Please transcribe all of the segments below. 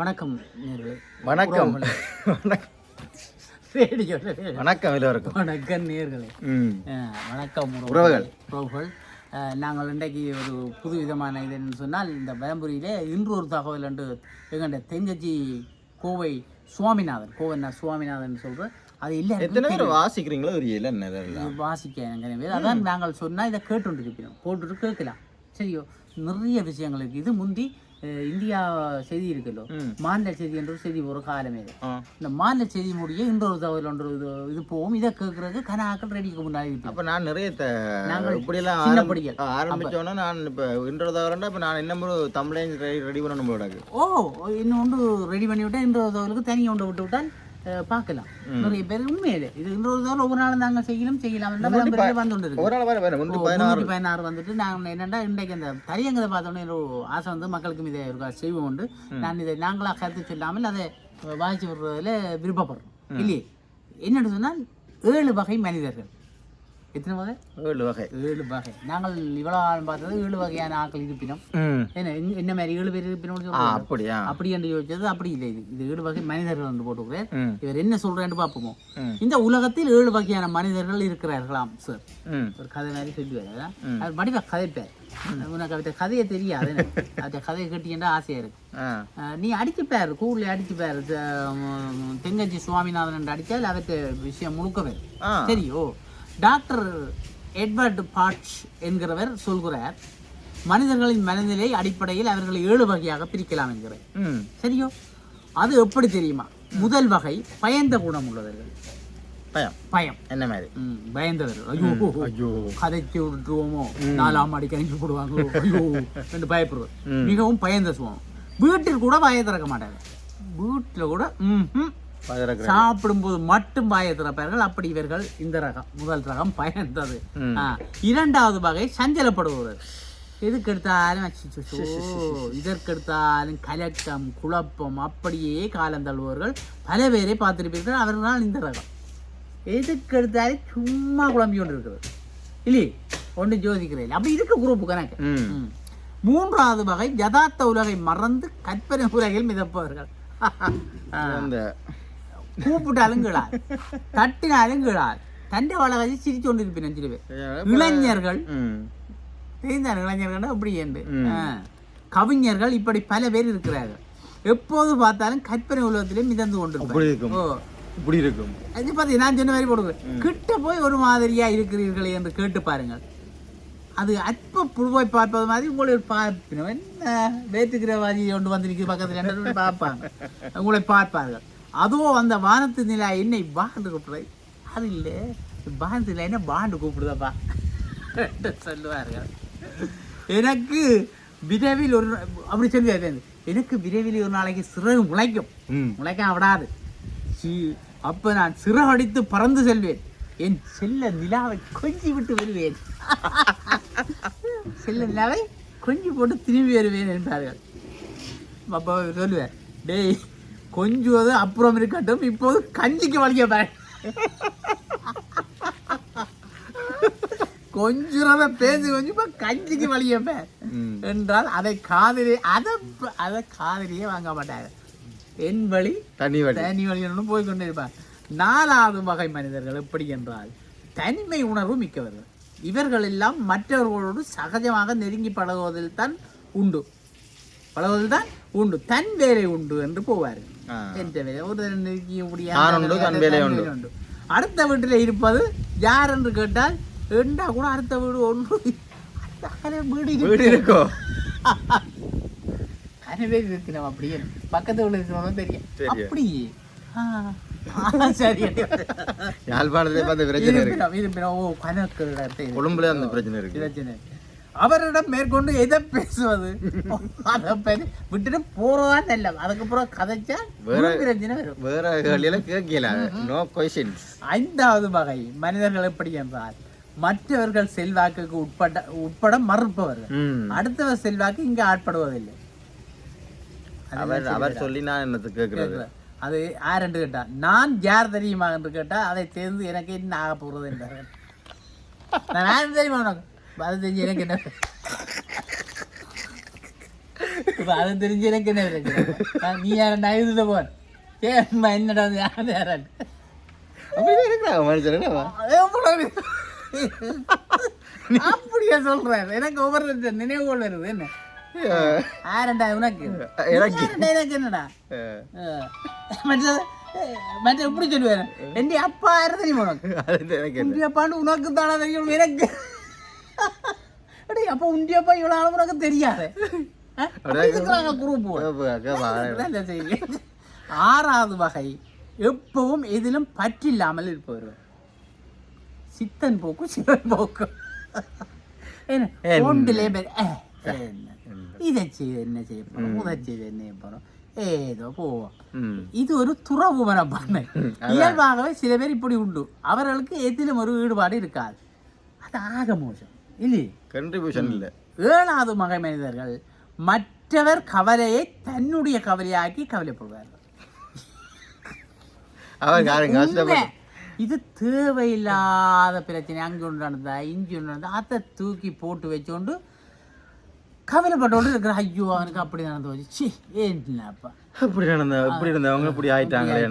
வணக்கம் நேர்களே. வணக்கம். வணக்கம் எல்லோருக்கும். வணக்கம் நேர்களே. வணக்கம் உறவுகள். உறவுகள். நாங்கள் இன்றைக்கு ஒரு புது விதமான இது சொன்னால் இந்த பெரம்புரியிலே இன்று ஒரு தகவல் என்று எங்கள்ட தெங்கச்சி கோவை சுவாமிநாதன் கோவை சுவாமிநாதன் சொல்கிறேன் அது இல்லை எத்தனை பேர் வாசிக்கிறீங்களோ ஒரு இல்லை வாசிக்க எனக்கு அதான் நாங்கள் சொன்னால் இதை இருப்போம். போட்டுட்டு கேட்கலாம். சரியோ நிறைய விஷயங்கள் இருக்குது இது முந்தி இந்தியா செய்தி இருக்குல்லோ மாநில செய்தி என்ற செய்தி ஒரு காலமே. இந்த மாநில செய்தி முடிய இன்னொரு தகவல் ஒன்று இது இது போகும். இதை கேட்கறதுக்கு கனாக்கள் ரெடிக்கு முன்னாடி அப்ப நான் நிறைய நாங்கள் இப்படியெல்லாம் சின்ன படிகள். ஆரம்பிச்சோன்னா நான் இப்போ இன்ட்ரோ தவிரண்டா இப்போ நான் என்ன தமிழையும் ரெடி பண்ணணும் போடாது ஓ இன்னொன்று ரெடி பண்ணி விட்டா இன்னொரு தகவலுக்கு தனியாக ஒன்று விட்டு விட்டால்? அஹ், பார்க்கலாம். நிறைய பேர் உண்மையிலே. இது இன்னொரு தகவல் ஒவ்வொரு நாளும் நாங்கள் செய்யலாம் வந்து கொண்டு இருக்கு ஒரு நாள் வேற வேற முன்னூத்தி ஓ, பதினாறு. வந்துட்டு நான் என்னடா இன்றைக்கு இந்த தரியங்கதை பார்த்தோன்னே ஒரு ஆசை வந்து மக்களுக்கும் இதை இருக்கா செய்வோம் உண்டு. நான் இதை நாங்களாக கருத்து சொல்லாமல் அதை வாசிச்சு விடுறதுல விருப்பப்படுறோம். இல்லையே? என்னன்னு சொன்னால் ஏழு வகை மனிதர்கள். எத்தனை வகை? ஏழு வகை. ஏழு வகை. நாங்கள் இவ்வளோ ஆழம் பார்த்தது ஏழு வகையான ஆட்கள் இருப்பினோம். என்ன என்ன- மாதிரி ஏழு பேர் சொல்லுவாங்க அப்படியா? அப்படி என்று யோசிச்சது அப்படி இல்லை. இது இது ஏழு வகை மனிதர்கள் என்று போட்டுக்கிறேன். இவர் என்ன சொல்றேன்னு பார்ப்போம். இந்த உலகத்தில் ஏழு வகையான மனிதர்கள் இருக்கிறார்களாம் சார் ஒரு கதை மாதிரி அது வடிவ கதைப்பார் உனக்கு அவர்கிட்ட கதையை தெரியாது அவர்கிட்ட கதையை கட்டிக்கிட்டா ஆசையா இருக்கு. நீ அடிச்சுப்பார் கூகுளில் அடிச்சுப்பார் தெங்கஞ்சி சுவாமிநாதன் அடித்தால் அவர்கிட்ட விஷயம் முழுக்க வரும். ஆ. சரியோ? டாக்டர் எட்வர்ட் பாட்ச் என்கிறவர் சொல்கிறார் மனிதர்களின் மனநிலை அடிப்படையில் அவர்களை ஏழு வகையாக பிரிக்கலாம் என்கிறார் ம். சரியோ? அது எப்படி தெரியுமா? முதல் வகை பயந்த குணம் உள்ளவர்கள். பயம். பயம். என்ன மாதிரி? ம், பயந்தவர்கள். ஐயோ ஐயோ. கதைச்சு விட்டுருவோமோ? நாலாம் மாடிக்கு அனுப்பி போடுவாங்களோ? ஐயோ. என்று பயப்படுவது மிகவும் பயந்த சுவம் வீட்டில் கூட வாயை திறக்க மாட்டாங்க. வீட்டில் கூட ம்ஹும். சாப்பிடும்போது மட்டும் வாயை திறப்பார்கள். அப்படி இவர்கள் இந்த ரகம் முதல் ரகம் பயந்தது. இரண்டாவது வகை சஞ்சலப்படுபவர்கள் எதுக்கு எடுத்தாலும் அச்சச்சோ, இதற்கு எடுத்தாலும் கலக்கம் குழப்பம் அப்படியே காலம் தள்ளுபவர்கள் பல பேரை பார்த்திருப்பீர்கள். அவர்களால் இந்த ரகம். எதுக்கு எடுத்தாலும் சும்மா குழம்பி கொண்டு இருக்கிறது இல்லையே ஒன்று யோசிக்கிறேன் அப்படி இருக்க குரூப் கணக்கு. மூன்றாவது வகை யதார்த்த உலகை மறந்து கற்பனை உலகில் மிதப்பவர்கள். அந்த கூப்பிட்டாலும் கீழார் தட்டினாலும் கீழார் தண்டை வளகதி சிரிச்சு கொண்டு இருப்பேன் அஞ்சு பேர். இளைஞர்கள். தெரிந்தார் இளைஞர்கள் அப்படி என்று. கவிஞர்கள் இப்படி பல பேர் இருக்கிறார்கள். எப்போது பார்த்தாலும் கற்பனை உலகத்திலே மிதந்து இருக்கும். ஓ. இப்படி இருக்கும். அது பார்த்து நான் சொன்ன மாதிரி போடுவேன் கிட்ட போய் ஒரு மாதிரியா இருக்கிறீர்களே என்று கேட்டு பாருங்கள். அது அற்ப புழுவை பார்ப்பது மாதிரி உங்களை பார்ப்பினோம். என்ன? வேற்றுக்கிறவாதி கொண்டு வந்திருக்கு பக்கத்தில். என்று பார்ப்பாங்க. உங்களை பார்ப்பார்கள். அதோ அந்த வானத்து நிலா என்னை பாண்டு கூப்பிடுறது அது இல்லை பாண்டு நிலா என்ன பாண்டு கூப்பிடுதப்பா? சொல்லுவார்கள் எனக்கு விரைவில் ஒரு அப்படி சொல்லுவார் எனக்கு விரைவில் ஒரு நாளைக்கு சிறகு முளைக்கும். முளைக்க விடாது. சி- அப்ப நான் சிறகடித்து பறந்து செல்வேன். என் செல்ல நிலாவை கொஞ்சி விட்டு வருவேன். செல்ல நிலாவை கொஞ்சி போட்டு திரும்பி வருவேன் என்றார்கள் அப்போ சொல்லுவேன் டேய் கொஞ்சுவது அப்புறம் இருக்கட்டும். இப்போது கஞ்சிக்கு வலிக்க பாரு. கொஞ்சுறத பேசி கொஞ்சம் இப்ப கஞ்சிக்கு ம். என்றால் அதை காதலி அதை அதை காதலியே வாங்க மாட்டாங்க என் வழி தனி வழி தனி வழியுடன் போய் கொண்டு இருப்பார். நாலாவது வகை மனிதர்கள் எப்படி என்றால் தனிமை உணர்வு மிக்கவர்கள். இவர்கள் எல்லாம் மற்றவர்களோடு சகஜமாக நெருங்கி பழகுவதில் தான் உண்டு. பழகுவதில் தான் உண்டு. தன் வேலை உண்டு என்று போவார்கள். வேலை ஒரு நெருங்கி முடியாது அடுத்த வீட்டில் இருப்பது யார் என்று கேட்டால் என்றா கூட அடுத்த வீடு ஒன்று வீடு வீடு இருக்கு. கனவே இருக்கிறோம் அப்படியே பக்கத்து உள்ள இருக்கிறவங்க தெரியும் தெரியும். அப்படி ஆ, ஆ, சரி யாழ்ப்பாணத்துல பார்த்த பிரச்சனை இருக்கு. கொழும்புல அந்த பிரச்சனை இருக்கு பிரச்சனை அவரிடம் மேற்கொண்டு எதை பேசுவது? அதை விட்டுட்டு போறதா நல்ல அதுக்கப்புறம் கதைச்சா வேற- ஒரு பிரச்சனை வரும். வேற கேள்வியில கேட்கல. நோ கொஸ்டின்ஸ் ஐந்தாவது வகை. மனிதர்கள் எப்படி என்றால் மற்றவர்கள் செல்வாக்குக்கு உட்பட்ட உட்பட மறுப்பவர்கள். அடுத்தவர் செல்வாக்கு இங்க ஆட்படுவதில்லை. அவர் அவர் சொல்லி நான் என்னத்துக்கு கேட்கறது? அது யார் என்று கேட்டா நான் யார் தெரியுமா என்று கேட்டா அதை தெரிந்து எனக்கு என்ன ஆக போகிறது என்றார்கள் நான் யார் தெரியுமா உனக்கு? அது தெரிஞ்சு எனக்கு என்ன இப்ப அதை தெரிஞ்சு எனக்கு என்ன பிரச்சனை நீ யாரண்டா இதுல போன் ஏம்மா என்னடா யார் யாரன் அப்படியே இருக்கிறாங்க மனுஷன் அப்படியே சொல்றேன். எனக்கு ஒவ்வொரு நினைவுகள் வருது என்ன ஆரண்டா உனக்கு எனக்கு ஆரண்டா எனக்கு என்னடா அஹ், ஆ. மற்றது மற்ற எப்படி சொல்லுவேன் என் அப்பா யாரு தெரியுமா உனக்கு அது எனக்கு என்ன? உண்டிய அப்பான்னு உனக்கு தானே தெரியும் எனக்கு அடே அப்ப உண்டிய அப்பா இவ்வளவு ஆளும் உனக்கு தெரியாது. குரூப். ஆறாவது வகை எப்பவும் எதிலும் பற்றில்லாமல் இருப்பவர் சித்தன் போக்கு சிவன் போக்கு? ஒன்றிலே? இதை செய்து என்ன செய்ய போறோம்? உதை செய்து என்ன செய்ய போறோம்? ஏதோ போவோம். இது ஒரு துறவு மனப்பான்மை. இயல்பாகவே சில பேர் இப்படி உண்டு. அவர்களுக்கு எதிலும் ஒரு ஈடுபாடு இருக்காது. அது ஆக மோசம். இல்லையே contribution இல்ல. ஏழாவது மகை மனிதர்கள் மற்றவர் கவலையை தன்னுடைய கவலையாக்கி கவலைப்படுவார்கள். உண்மை. இது தேவையில்லாத பிரச்சனை. அங்கே ஒன்று நடந்தா இங்கே ஒன்று நடந்தா அதை தூக்கி போட்டு வச்சோண்டு கவலைப்பட்டோண்டு இருக்கிற ஐயோ அவனுக்கு அப்படி நடந்து போச்சு. சி ஏன்ப்பா அப்படி நடந்த இப்படி இருந்தவங்க இப்படி ஆயிட்டாங்களே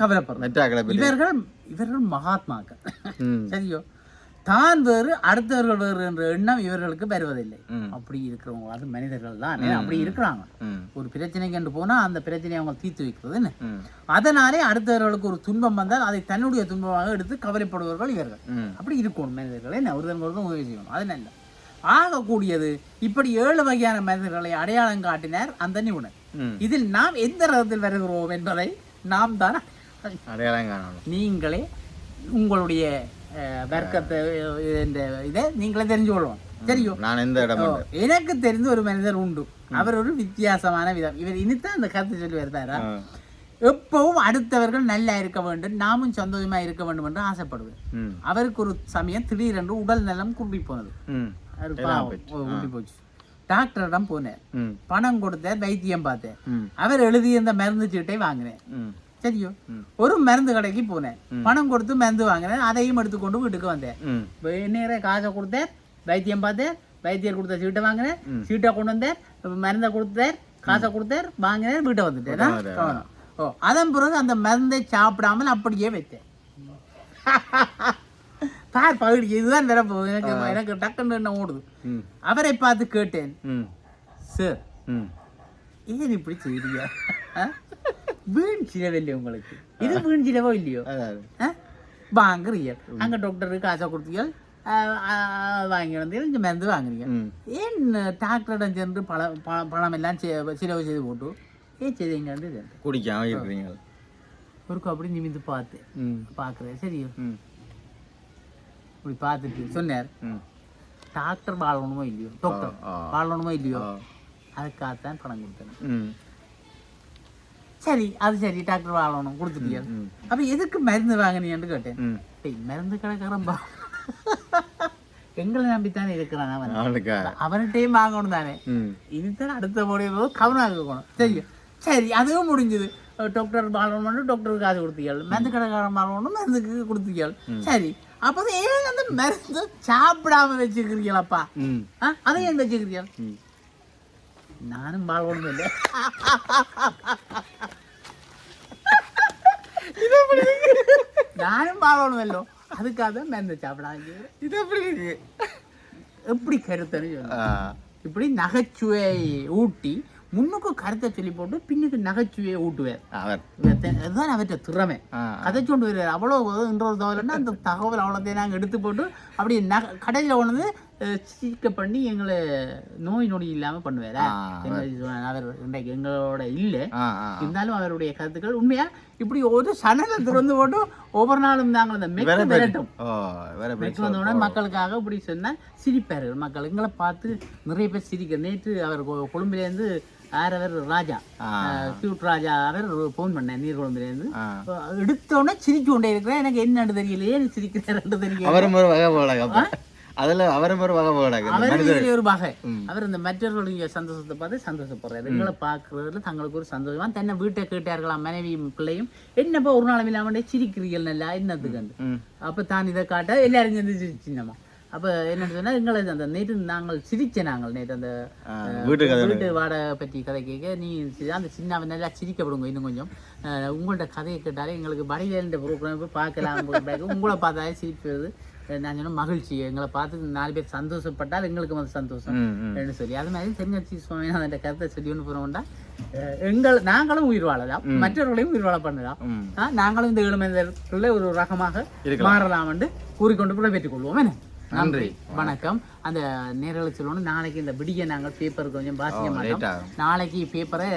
கவலைப்படுறோம் இவர்கள் இவர்கள் மகாத்மாக்கள். சரியோ? தான் வேறு அடுத்தவர்கள் வேறு என்ற எண்ணம் இவர்களுக்கு வருவதில்லை. அப்படி இருக்கிறவங்க அது மனிதர்கள் தான். அப்படி இருக்கிறாங்க. ஒரு பிரச்சனைக்கு என்று போனா அந்த பிரச்சனையை அவங்க தீர்த்து வைக்கிறது என்ன? ம். அதனாலே அடுத்தவர்களுக்கு ஒரு துன்பம் வந்தால் அதை தன்னுடைய துன்பமாக எடுத்து கவலைப்படுபவர்கள் இவர்கள். அப்படி இருக்கணும் மனிதர்கள். ஒருத்தன் ஒருத்தன் உதவி செய்யணும். அது நல்ல ஆகக்கூடியது இப்படி ஏழு வகையான மனிதர்களை அடையாளம் காட்டினார் அந்த நிபுணர். இதில் நாம் எந்த ரகத்தில் வருகிறோம் என்பதை நாம் தான் அடையாளம் காணணும். நீங்களே உங்களுடைய வர்க்கத்தை இந்த இதை நீங்களே தெரிஞ்சு கொள்வோம் சரியோ நான் எந்த இடம் ஓ, எனக்கு தெரிந்த ஒரு மனிதர் உண்டு அவர் ஒரு வித்தியாசமான விதம் இவர் இனித்தான் அந்த கருத்து சொல்லி வருதாரா எப்பவும் அடுத்தவர்கள் நல்லா இருக்க வேண்டும் நாமும் சந்தோஷமா இருக்க வேண்டும் என்று ஆசைப்படுவேன் அவருக்கு ஒரு சமயம் திடீரென்று உடல் நலம் குன்றி போனது குன்றி போச்சு டாக்டரிடம் போனேன் பணம் கொடுத்தேன் வைத்தியம் பார்த்தேன் அவர் எழுதியிருந்த மருந்து சீட்டை வாங்கினேன் சரியோ. ஒரு மருந்து கடைக்கு போனேன். பணம் கொடுத்து மருந்து வாங்கினேன். அதையும் எடுத்துக்கொண்டு வீட்டுக்கு வந்தேன். ம். நேரே காசை கொடுத்தேன். வைத்தியம் பார்த்தேன். வைத்தியர் கொடுத்த சீட்டை வாங்கினேன். சீட்டை கொண்டு வந்தேன். மருந்தை கொடுத்தார் காசை கொடுத்தார் வாங்கினேன். வீட்டை வந்துட்டேன். ஓ அதன் பிறகு அந்த மருந்தை சாப்பிடாமல் அப்படியே வைத்தேன். பார் பகுதி இதுதான் நிரப்பு எனக்கு எனக்கு டக்குன்னு என்ன ஓடுது. அவரை பார்த்து கேட்டேன். சார் ஏன் இப்படி செய்றீங்க? வீண் சிலவில்லை உங்களுக்கு இது வீண் சிலவோ இல்லையோ? வாங்குறீங்க அங்க டாக்டருக்கு காசை கொடுத்தீங்க வாங்கி வந்தீங்க இங்கே மருந்து வாங்குறீங்க ஏன் டாக்டரிடம் சென்று பண பணம் எல்லாம் செலவு செய்து போட்டு ஏன் செய்தீங்க வந்து? குடிக்காம இருக்கிறீங்க ஒருக்கு அப்படி நிமிந்து பார்த்தேன் ம் பார்க்குறேன் சரி ம் இப்படி பார்த்துட்டு சொன்னார் டாக்டர் வாழணுமோ இல்லையோ டாக்டர். வாழணுமோ இல்லையோ. அதுக்காகத்தான் பணம் கொடுத்தேன் சரி அது சரி டாக்டர் வாழணும் கொடுத்துட்டீங்க ம் அப்ப எதுக்கு மருந்து வாங்கினீங்கன்னு கேட்டேன். மருந்து கடைக்காரன் பா எங்களை நம்பித்தானே இருக்கிறான் அவன். அவன்கிட்டயும் வாங்கணும் தானே. இதுதான் அடுத்த முடியும் கவனம் இருக்கணும் சரி சரி அதுவும் முடிஞ்சது. டாக்டர் வாழணும்னு டாக்டருக்கு காசு கொடுத்தீங்க மருந்து கடைக்காரன் வாழணும் மருந்துக்கு கொடுத்தீங்க சரி அப்போ ஏன் அந்த மருந்து சாப்பிடாம வச்சிருக்கிறீங்களப்பா? அதை ஏன் வச்சிருக்கிறீங்க ம் நானும் வாழணும் இல்லை நானும் வாழணுமല്ലോ அதுக்காக தான் மருந்து சாப்பிடாங்க இது எப்படி இருக்கு எப்படி கருத்தன்னு சொல்லணும் ஆ இப்படி நகைச்சுவை ஊட்டி முன்னுக்கு கருத்தை சொல்லி போட்டு பின்னுக்கு நகைச்சுவையை ஊட்டுவார் அதுதான் அவர்கிட்ட திறமை ஆ கதைச்சொண்டு வருவார் அவ்வளோ இன்னொரு தகவல்னா அந்த தகவல் அவ்வளோத்தையும் நாங்கள் எடுத்து போட்டு அப்படி நக கடையில் கொண்டு சீக்க பண்ணி எங்களை நோய் நொடி இல்லாமல் பண்ணுவார்? அவர் இன்றைக்கு எங்களோட இல்லை. இருந்தாலும் அவருடைய கருத்துக்கள் உண்மையா? இப்படி ஒரு சனலை திறந்து போட்டு ஒவ்வொரு நாளும் நாங்கள் அந்த மெக்கு விரட்டும். மெக்கு மக்களுக்காக இப்படி சொன்னால் சிரிப்பார்கள். மக்கள் எங்களை பார்த்து நிறைய பேர் சிரிக்க. நேற்று அவர் கொழும்பிலேருந்து யார் அவர் ராஜா கியூட் ராஜா அவர் ஃபோன் பண்ணேன் நீர்கொழும்புலேருந்து எடுத்தோடனே சிரிச்சு கொண்டே இருக்கிறேன் எனக்கு என்னன்னு தெரியல ஏன் சிரிக்கிறேன் தெரியல அதுல அவரும் ஒரு வகை இதுல ஒரு வகை. அவர் இந்த மற்றவர்களுடைய சந்தோஷத்தை பார்த்து சந்தோஷப்படுறாரு எங்களை பார்க்கறதுல தங்களுக்கு ஒரு சந்தோஷமா. தன்னை வீட்டை கேட்டார்களாம் மனைவியும் பிள்ளையும். என்னப்பா ஒரு நாளும் இல்லாம சிரிக்கிறீர்கள் நல்லா? என்னத்துக்கு அப்ப தான் இதை காட்ட எல்லாரும் சேர்ந்து சிரி- சின்னம்மா அப்போ என்னன்னு சொன்னால் எங்களை அந்த நேற்று நாங்கள் சிரிச்ச நாங்கள் நேற்று அந்த கதை வீட்டு வாடகை பற்றி கதை கேட்க நீ அந்த சின்ன நல்லா சிரிக்க விடுங்க இன்னும் கொஞ்சம். அஹ் உங்கள்ட்ட கதையை கேட்டாலே எங்களுக்கு வடிவேலிൻ്റെ ப்ரோக்ராம் போய் பார்க்கலாம் உங்களை பார்த்தாலே சிரிப்பு வருது. நான் சொன்ன மகிழ்ச்சி எங்களை பார்த்து நாலு பேர் சந்தோஷப்பட்டால் எங்களுக்கு வந்து சந்தோஷம். சொல்லி அது மாதிரி தென்கட்சி சுவாமிநாதன் கருத்தை சொல்லி ஒன்று போகிறோம்டா எங்கள் நாங்களும் உயிர் வாழலாம். மற்றவர்களையும் உயிர் வாழ பண்ணலாம். நாங்களும் இந்த இளமேந்தர்களை ஒரு ரகமாக. மாறலாம் என்று கூறிக்கொண்டு விடைபெற்றுக் கொள்வோம். என்ன? நன்றி. வணக்கம். அந்த நேரில் சொல்லணும் நாளைக்கு இந்த விடிய நாங்கள் பேப்பர் கொஞ்சம் வாசிக்க மாட்டோம். நாளைக்கு பேப்பரை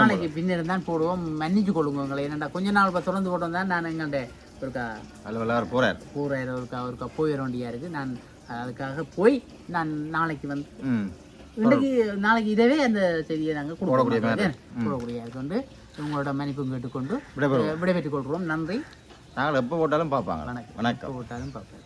நாளைக்கு பின்னர் தான் போடுவோம். மன்னிச்சு கொள்ளுங்க உங்களை. என்னடா கொஞ்ச நாள் தொடர்ந்து போட்டோம் தான் நான் எங்கள்கிட்ட ஒருக்கா அலுவலர் போறார். போகிற ஒருக்கா ஒருக்கா போயிட வேண்டியா இருக்கு. நான் அதுக்காக போய் நான் நாளைக்கு வந்து ம். இன்னைக்கு நாளைக்கு இதவே அந்த செய்தியை நாங்கள் கொடுக்கக்கூடிய போடக்கூடிய கொண்டு உங்களோட மன்னிப்பும் கேட்டுக்கொண்டு. விடைபெற்றுக் கொள்கிறோம். நன்றி. நாங்கள் எப்போ போட்டாலும் பார்ப்பாங்க. வணக்கம். வணக்கம். போட்டாலும் பார்ப்போம்.